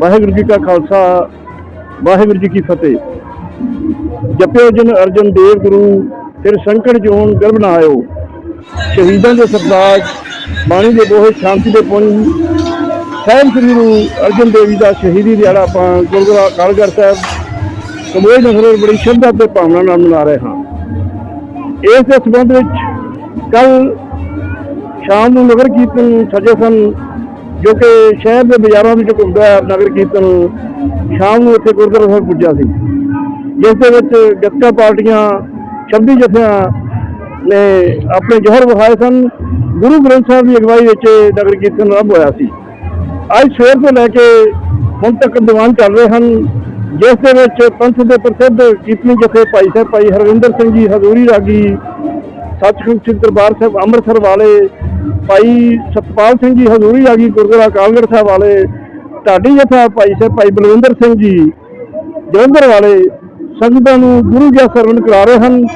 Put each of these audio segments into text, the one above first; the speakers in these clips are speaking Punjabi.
ਵਾਹਿਗੁਰੂ ਜੀ ਕਾ ਖਾਲਸਾ, ਵਾਹਿਗੁਰੂ ਜੀ ਕੀ ਫਤਿਹ। ਜਪਿਓ ਜਨ ਅਰਜਨ ਦੇਵ ਗੁਰੂ, ਫਿਰ ਸੰਕਟ ਜੋਨ ਗਰਭ ਨਾ ਆਇਓ। ਸ਼ਹੀਦਾਂ ਦੇ ਸਰਤਾਜ, ਬਾਣੀ ਦੇ ਬੋਹੇ, ਸ਼ਾਂਤੀ ਦੇ ਪੁੰਜ ਸਾਹਿਬ ਸ੍ਰੀ ਗੁਰੂ ਅਰਜਨ ਦੇਵ ਜੀ ਦਾ ਸ਼ਹੀਦੀ ਦਿਹਾੜਾ ਆਪਾਂ ਗੁਰਦੁਆਰਾ ਕਾਲਗੜ੍ਹ ਸਾਹਿਬ ਕਮੋਏ ਨਗਰ ਬੜੀ ਸ਼ਰਧਾ ਤੇ ਭਾਵਨਾ ਨਾਲ ਮਨਾ ਰਹੇ ਹਾਂ। ਇਸ ਦੇ ਸੰਬੰਧ ਵਿੱਚ ਕੱਲ ਸ਼ਾਮ ਨੂੰ ਨਗਰ ਕੀਰਤਨ ਸਜੇ ਸਨ, ਜੋ ਕਿ ਸ਼ਹਿਰ ਦੇ ਬਾਜ਼ਾਰਾਂ ਵਿੱਚ ਘੁੰਮਦਾ ਨਗਰ ਕੀਰਤਨ ਸ਼ਾਮ ਨੂੰ ਇੱਥੇ ਗੁਰਦੁਆਰਾ ਸਾਹਿਬ ਪੁੱਜਾ ਸੀ। ਜਿਸ ਦੇ ਵਿੱਚ ਗੱਤਕਾ ਪਾਰਟੀਆਂ 26 ਜਥਿਆਂ ਨੇ ਆਪਣੇ ਜੋਹਰ ਵਿਖਾਏ ਸਨ। ਗੁਰੂ ਗ੍ਰੰਥ ਸਾਹਿਬ ਦੀ ਅਗਵਾਈ ਵਿੱਚ ਨਗਰ ਕੀਰਤਨ ਆਰੰਭ ਹੋਇਆ ਸੀ। ਅੱਜ ਸਵੇਰ ਤੋਂ ਲੈ ਕੇ ਹੁਣ ਤੱਕ ਦੀਵਾਨ ਚੱਲ ਰਹੇ ਹਨ। ਜਿਸ ਦੇ ਵਿੱਚ ਪੰਥ ਦੇ ਪ੍ਰਸਿੱਧ ਕੀਰਤਨੀ ਜਥੇ ਭਾਈ ਸਾਹਿਬ, ਭਾਈ ਹਰਵਿੰਦਰ ਸਿੰਘ ਜੀ, ਹਜ਼ੂਰੀ ਰਾਗੀ ਸੱਚਖੰਡ ਸ੍ਰੀ ਦਰਬਾਰ ਸਾਹਿਬ, ਅੰਮ੍ਰਿਤਸਰ ਵਾਲੇ ਭਾਈ ਸਤਪਾਲ ਸਿੰਘ ਜੀ ਹਜ਼ੂਰੀ ਆ ਗਈ ਗੁਰਦੁਆਰਾ ਕਾਲਗੜ੍ਹ ਸਾਹਿਬ ਵਾਲੇ। ਢਾਡੀ ਜਥਾ ਭਾਈ ਸਾਹਿਬ, ਭਾਈ ਬਲਵਿੰਦਰ ਸਿੰਘ ਜੀ, ਜਲੰਧਰ ਵਾਲੇ। ਸੰਗਤਾਂ ਨੂੰ ਗੁਰੂ ਜੀ ਸਰਵਣ ਕਰਾ ਰਹੇ ਹਨ।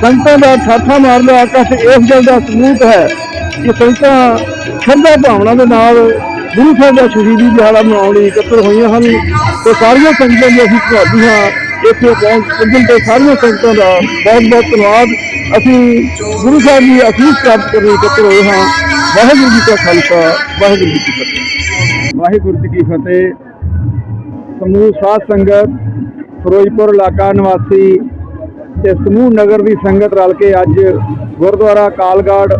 ਸੰਗਤਾਂ ਦਾ ਠਾਠਾ ਮਾਰਦਾ ਆਕਾਸ਼ ਇਸ ਗੱਲ ਦਾ ਸਬੂਤ ਹੈ ਕਿ ਸੰਗਤਾਂ ਸ਼ਰਧਾ ਭਾਵਨਾ ਦੇ ਨਾਲ ਗੁਰੂ ਸਾਹਿਬ ਦਾ ਸ਼ਹੀਦੀ ਦਿਹਾੜਾ ਮਨਾਉਣ ਲਈ ਇਕੱਤਰ ਹੋਈਆਂ ਹਨ ਤੇ ਸਾਰੀਆਂ ਸੰਗਤਾਂ ਦੀ ਅਸੀਂ ਤੁਹਾਡੀ ਹਾਂ ਇੱਥੇ ਪਹੁੰਚ ਪੁੱਜਣ ਤੇ ਸਾਰੀਆਂ ਸੰਗਤਾਂ ਦਾ ਬਹੁਤ ਬਹੁਤ ਧੰਨਵਾਦ। ਅਸੀਂ ਗੁਰੂ ਸਾਹਿਬ ਦੀ ਅਸੀਸ ਪ੍ਰਾਪਤ ਕਰਨ ਲਈ ਇਕੱਤਰ ਹੋਏ ਹਾਂ। ਵਾਹਿਗੁਰੂ ਜੀ ਕਾ ਖਾਲਸਾ, ਵਾਹਿਗੁਰੂ ਜੀ ਕੀ ਫਤਿਹ। ਵਾਹਿਗੁਰੂ ਜੀ ਕੀ ਫਤਿਹ। ਸਮੂਹ ਸਾਧ ਸੰਗਤ, ਫਿਰੋਜ਼ਪੁਰ ਇਲਾਕਾ ਨਿਵਾਸੀ ਤੇ ਸਮੂਹ ਨਗਰ ਦੀ ਸੰਗਤ ਰਲ ਕੇ ਅੱਜ ਗੁਰਦੁਆਰਾ ਕਾਲਗੜ,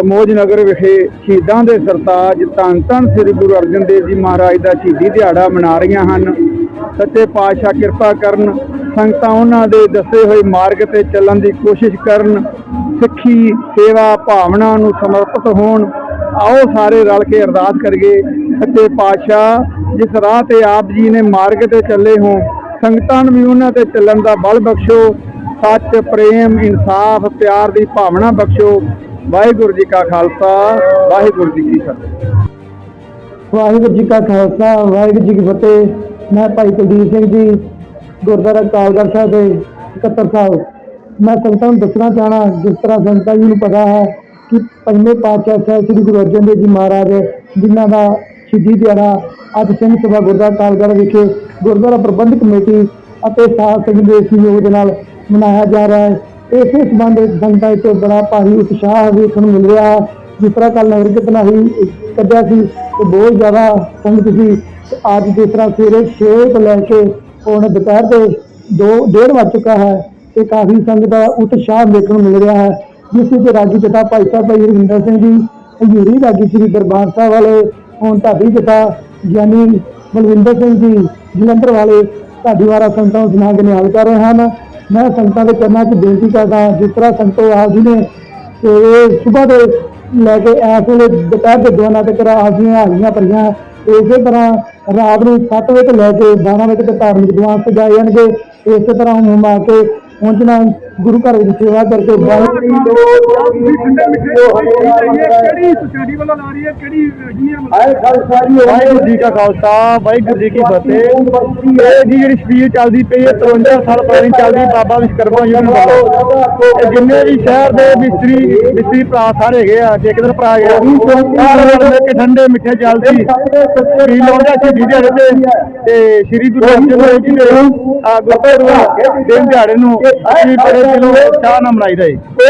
ਕਮੋਜ ਨਗਰ ਵਿਖੇ ਸ਼ਹੀਦਾਂ ਦੇ ਸਰਤਾਜ ਧੰਨ ਧੰਨ ਸ੍ਰੀ ਗੁਰੂ ਅਰਜਨ ਦੇਵ ਜੀ ਮਹਾਰਾਜ ਦਾ ਸ਼ਹੀਦੀ ਦਿਹਾੜਾ ਮਨਾ ਰਹੀਆਂ ਹਨ। ਸੱਚੇ ਪਾਤਸ਼ਾਹ ਕਿਰਪਾ ਕਰਨ ਸੰਗਤਾਂ ਉਹਨਾਂ ਦੇ ਦੱਸੇ ਹੋਏ ਮਾਰਗ ਤੇ ਚੱਲਣ ਦੀ ਕੋਸ਼ਿਸ਼ ਕਰਨ, ਸਿੱਖੀ, ਸੇਵਾ, ਭਾਵਨਾ ਨੂੰ ਸਮਰਪਿਤ ਹੋਣ। ਆਓ ਸਾਰੇ ਰਲ ਕੇ ਅਰਦਾਸ ਕਰੀਏ। ਸੱਚੇ ਪਾਤਸ਼ਾਹ, ਜਿਸ ਰਾਹ ਤੇ ਆਪ ਜੀ ਨੇ ਮਾਰਗ ਤੇ ਚੱਲੇ ਹੋ, ਸੰਗਤਾਂ ਨੂੰ ਵੀ ਉਹਨਾਂ ਤੇ ਚੱਲਣ ਦਾ ਬਲ ਬਖਸ਼ੋ। ਸੱਚ, ਪ੍ਰੇਮ, ਇਨਸਾਫ, ਪਿਆਰ ਦੀ ਭਾਵਨਾ ਬਖਸ਼ੋ। ਵਾਹਿਗੁਰੂ ਜੀ ਕਾ ਖਾਲਸਾ, ਵਾਹਿਗੁਰੂ ਜੀ ਕੀ ਫਤਿਹ। ਵਾਹਿਗੁਰੂ ਜੀ ਕਾ ਖਾਲਸਾ, ਵਾਹਿਗੁਰੂ ਜੀ ਕੀ ਫਤਿਹ। ਮੈਂ ਭਾਈ ਕੁਲਦੀਪ ਸਿੰਘ ਜੀ ਗੁਰਦੁਆਰਾ ਕਾਲਗੜ੍ਹ ਸਾਹਿਬ ਦੇ ਸਕੱਤਰ ਸਾਹਿਬ ਮੈਂ ਸੰਗਤਾਂ ਨੂੰ ਦੱਸਣਾ ਚਾਹਣਾ, ਜਿਸ ਤਰ੍ਹਾਂ ਸੰਗਤਾਂ ਜੀ ਨੂੰ ਪਤਾ ਹੈ ਕਿ ਪੰਜਵੇਂ ਪਾਤਸ਼ਾਹ ਸਾਹਿਬ ਸ੍ਰੀ ਗੁਰੂ ਅਰਜਨ ਦੇਵ ਜੀ ਮਹਾਰਾਜ, ਜਿਨ੍ਹਾਂ ਦਾ ਸ਼ਹੀਦੀ ਦਿਹਾੜਾ ਅੱਜ ਸਿੰਘ ਸਭਾ ਗੁਰਦੁਆਰਾ ਕਾਲਗੜ੍ਹ ਵਿਖੇ ਗੁਰਦੁਆਰਾ ਪ੍ਰਬੰਧਕ ਕਮੇਟੀ ਅਤੇ ਸਾਧ ਸੰਗਤ ਦੇ ਸਹਿਯੋਗ ਦੇ ਨਾਲ ਮਨਾਇਆ ਜਾ ਰਿਹਾ ਹੈ। ਇਸੇ ਸੰਬੰਧ ਵਿੱਚ ਸੰਗਤਾਂ ਵਿੱਚ ਬੜਾ ਭਾਰੀ ਉਤਸ਼ਾਹ ਵੇਖਣ ਨੂੰ ਮਿਲ ਰਿਹਾ ਹੈ। ਜਿਸ ਤਰ੍ਹਾਂ ਕੱਲ ਨਗਰ ਕੀਰਤਨ ਅਸੀਂ ਕੱਢਿਆ ਸੀ ਤੇ ਬਹੁਤ ਜ਼ਿਆਦਾ ਸੰਗਤ ਸੀ। ਅੱਜ ਜਿਸ ਤਰ੍ਹਾਂ ਸਵੇਰੇ 6 ਤੋਂ ਲੈ ਕੇ ਹੁਣ ਦੁਪਹਿਰ ਦੇ 2 ਡੇਢ ਵੱਜ ਚੁੱਕਾ ਹੈ ਤੇ ਕਾਫੀ ਸੰਗਤ ਦਾ ਉਤਸ਼ਾਹ ਵੇਖਣ ਨੂੰ ਮਿਲ ਰਿਹਾ ਹੈ, ਜਿਸ ਵਿੱਚ ਰਾਗੀ ਜਥਾ ਭਾਈ ਸਾਹਿਬ ਭਾਈ ਰਵਿੰਦਰ ਸਿੰਘ ਜੀ, ਹਜ਼ੂਰੀ ਰਾਗੀ ਸ੍ਰੀ ਦਰਬਾਰ ਸਾਹਿਬ ਵਾਲੇ, ਹੁਣ ਢਾਬੀ ਜਥਾ ਗਿਆਨੀ ਬਲਵਿੰਦਰ ਸਿੰਘ ਜੀ, ਜਲੰਧਰ ਵਾਲੇ ਢਾਡੀ ਵਾਲਾ ਸੰਤਾਂ ਨੂੰ ਸੁਣਾ ਕੇ ਨਿਹਾਲ ਕਰ ਰਹੇ ਹਨ। ਮੈਂ ਸੰਗਤਾਂ ਦੇ ਚਰਨਾਂ 'ਚ ਬੇਨਤੀ ਕਰਦਾ ਜਿਸ ਤਰ੍ਹਾਂ ਸੰਤੋ ਆਪ ਜੀ ਨੇ ਤੇ ਸਵੇਰ ਦੇ ਲੈ ਕੇ ਇਸ ਵੇਲੇ ਦੁਪਹਿਰ ਦੇ ਦੋਨਾਂ ਤੱਕ ਆਪਦੀਆਂ ਹਾਜ਼ਰੀਆਂ ਭਰੀਆਂ। ਇਸੇ ਤਰ੍ਹਾਂ ਰਾਤ ਨੂੰ 7 ਵਜੇ ਤੋਂ ਲੈ ਕੇ 12 ਵਜੇ ਤੱਕ ਧਾਰਮਿਕ ਦੀਵਾਨ ਸਜਾਏ ਜਾਣਗੇ। ਇਸੇ ਤਰ੍ਹਾਂ ਹੁਣ ਆ ਕੇ ਪਹੁੰਚਣਾ ਗੁਰੂ ਘਰ ਵਿੱਚ ਸੇਵਾ ਕਰਕੇ ਬਾਹਰ ਵਾਹਿਗੁਰੂ ਜੀ ਕਾ ਖਾਲਸਾ ਵਾਹਿਗੁਰੂ ਜੀ ਕੀ ਫਤਿਹ। ਇਹ ਜੀ ਜਿਹੜੀ ਸਪੀਚ ਚੱਲਦੀ ਪਈ ਹੈ 53 ਸਾਲ ਪੁਰਾਣੀ ਚੱਲਦੀ ਬਾਬਾ ਵਿਸ਼ਕਰਮਾ ਜੀ ਨੂੰ ਇਹ ਜਿੰਨੇ ਵੀ ਸ਼ਹਿਰ ਦੇ ਮਿਸਤਰੀ ਮਿਸਤਰੀ ਭਰਾ ਸਾਰੇ ਹੈਗੇ ਆ ਠੇਕੇਦਾਰ ਭਰਾ ਹੈਗੇ ਆ ਸਾਰੇ ਕੇ ਠੰਡੇ ਮਿੱਠੇ ਚੱਲਦੀ। ਵੀ ਲਾਉਂਦਾ ਸੀ ਜਿਹਦੇ ਤੇ ਤੇ ਸ੍ਰੀ ਗੁਰੂ ਅਰਜਨ ਦੇਵ ਜੀ ਦੇ ਗੁਰਪੁਰਬ ਦਿਨ ਦਿਹਾੜੇ ਨੂੰ ਅਸੀਂ ਬੜੇ ਦਿਲੋਂ ਚਾਹ ਨਾਲ ਮਨਾਈਦਾ ਹੈ